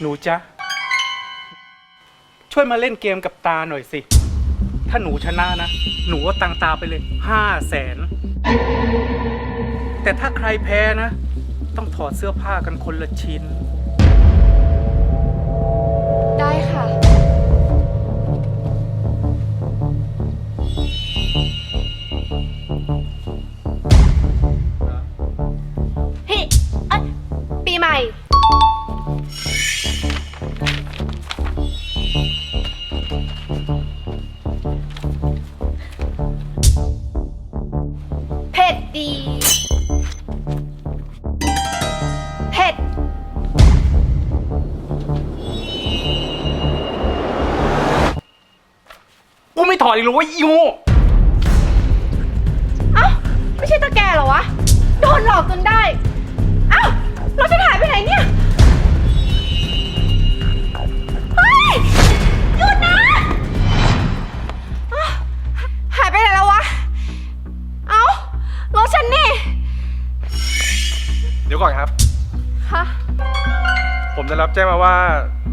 หนูจ๊ะ ช่วยมาเล่นเกมกับตาหน่อยสิ ถ้าหนูชนะนะ หนูเอาตังตาไปเลยห้าแสน แต่ถ้าใครแพ้นะ ต้องถอดเสื้อผ้ากันคนละชิ้น ได้ค่ะ ผ็ดดี เผ็ด กูไม่ถอดอีกหรอวะอีโง่เอ้า ไม่ใช่ตาแกเหรอวะ โดนหลอกจนได้ เอ้า เราจะหายไปไหนเนี่ย ก่อนครับฮะผมได้รับแจ้งมาว่า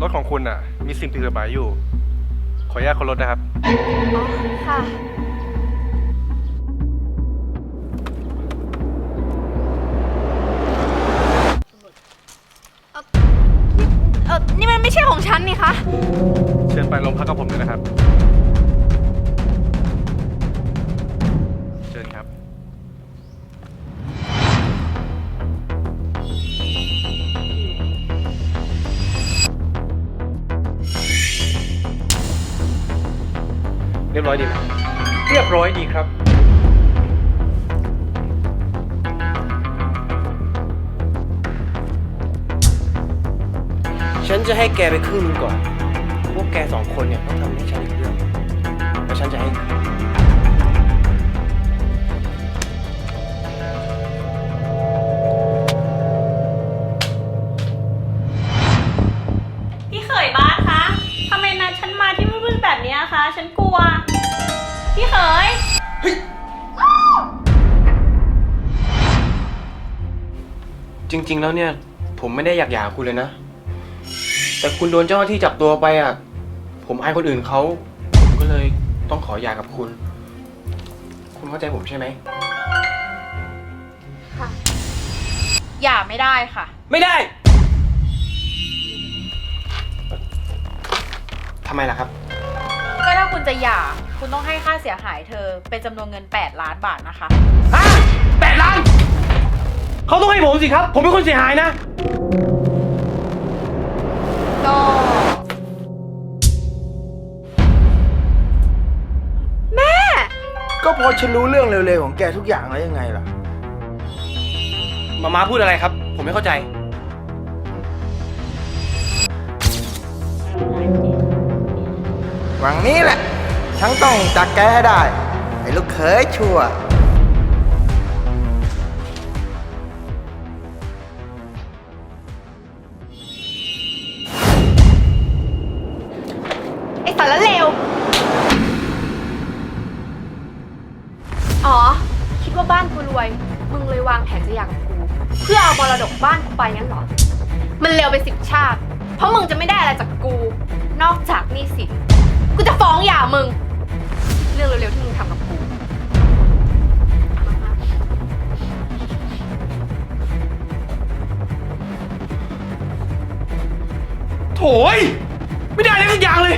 รถของคุณอะ มีสิ่งผิดกฎหมายอยู่ ขออนุญาตคนรถนะครับ อ๋อ ค่ะ เอ่อนี่เออนี่มันไม่ใช่ของฉันนี่คะ เชิญไปโรงพักกับผมเลยนะครับ เรียบร้อยดีไหมเรียบร้อยดีครับ ฉันจะให้แกไปครึ่งหนึงก่อน พวกแกสองคนเนี่ยต้องทำให้ฉันอีกเรื่องแล้วฉันจะให้ พี่เขยบ้านคะทำไมนัดฉันมาที่มืดๆแบบนี้คะ ฉันกลัว จริง ๆ แล้วเนี่ย ผมไม่ได้อยากหย่าคุณเลยนะ แต่คุณโดนเจ้าหน้าที่จับตัวไปอะ ผมอายคนอื่นเขา ผมก็เลยต้องขอหย่ากับคุณ คุณเข้าใจผมใช่ไหมอย่าไม่ได้ค่ะ ไม่ได้ ทำไมล่ะครับ ก็ถ้าคุณจะหย่า คุณต้องให้ค่าเสียหายเธอเป็นจำนวนเงิน 8 ล้านบาทนะคะ ฮะแปดล้าน เขาต้องให้ผมสิครับ ผมเป็นคนเสียหายนะ ก็ก็เพอฉันรู้เรื่องเร็วๆของแกทุกอย่างแล้วยังไงล่ะ มามาพูดอะไรครับ ผมไม่เข้าใจ หวังนี้แหละ ฉันต้องจัดแกให้ได้ ไอ้ลูกเขยชั่ว ว่าบ้านกูรวย มึงเลยวางแผนจะหย่ากับกู เพื่อเอามรดกบ้านกูไปงั้นเหรอ มันเร็วไปสิบชาติ เพราะมึงจะไม่ได้อะไรจากกู นอกจากหนี่สินกูจะฟ้องหย่ามึง เรื่องเร็วๆที่มึงทำกับกู โถยไม่ได้อะไรสักอย่างเลย